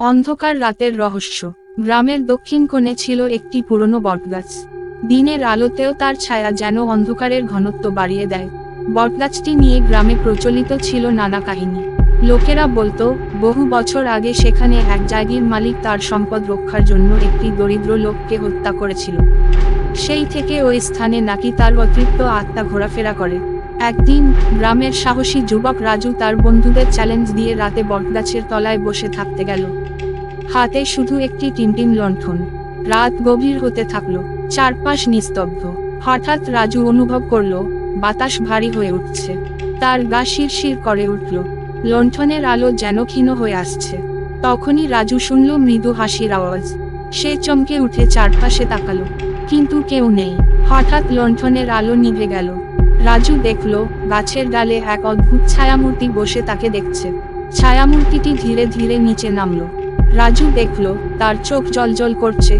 অন্ধকার রাতের রহস্য। গ্রামের দক্ষিণ কোণে ছিল একটি পুরনো বটগাছ। দিনের আলোতেও তার ছায়া যেন অন্ধকারের ঘনত্ব বাড়িয়ে দেয়। বটগাছটি নিয়ে গ্রামে প্রচলিত ছিল নানা কাহিনী। লোকেরা বলতো, বহু বছর আগে সেখানে এক জায়গির মালিক তার সম্পদ রক্ষার জন্য একটি দরিদ্র লোককে হত্যা করেছিল। সেই থেকে ওই স্থানে নাকি তার অতৃপ্ত আত্মা ঘোরাফেরা করে। একদিন, গ্রামের সাহসী যুবক রাজু তার বন্ধুদের চ্যালেঞ্জ দিয়ে রাতে বটগাছের তলায় বসে থাকতে গেল। হাতে শুধু একটি টিমটিম লণ্ঠন। রাত গভীর হতে থাকল, চারপাশ নিস্তব্ধ। হঠাৎ রাজু অনুভব করল, বাতাস ভারী হয়ে উঠছে। তার গা শিরশির করে উঠল। লণ্ঠনের আলো যেন ক্ষীণ হয়ে আসছে। তখনই রাজু শুনল মৃদু হাসির আওয়াজ। সে চমকে উঠে চারপাশে তাকালো, কিন্তু কেউ নেই। হঠাৎ লণ্ঠনের আলো নিভে গেল। রাজু দেখল, গাছের ডালে এক অদ্ভুত ছায়ামূর্তি বসে তাকে দেখছে। ছায়ামূর্তিটি ধীরে ধীরে নিচে নামলো। রাজু দেখল, তার চোখ জলজল করছে,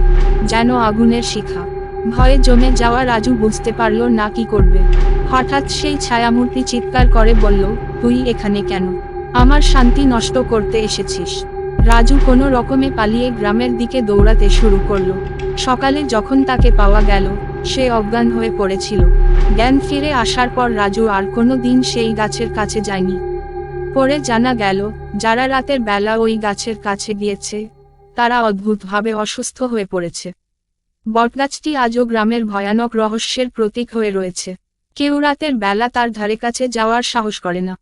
যেন আগুনের শিখা। ভয়ে জমে যাওয়া রাজু বুঝতে পারল না কি করবে। হঠাৎ সেই ছায়ামূর্তি চিৎকার করে বলল, তুই এখানে কেন? আমার শান্তি নষ্ট করতে এসেছিস। রাজু কোনো রকমে পালিয়ে গ্রামের দিকে দৌড়াতে শুরু করল। সকালে যখন তাকে পাওয়া গেল সে অজ্ঞান হয়ে পড়েছিল। জ্ঞান ফিরে আসার পর রাজু আর কোনো দিন সেই গাছের কাছে যায়নি। পরে জানা গেল, যারা রাতের বেলা ওই গাছের কাছে গিয়েছে, তারা অদ্ভুতভাবে অসুস্থ হয়ে পড়েছে। বটগাছটি আজও গ্রামের ভয়ানক রহস্যের প্রতীক হয়ে রয়েছে। কেউ রাতের বেলা তার ধারে কাছে যাওয়ার সাহস করে না।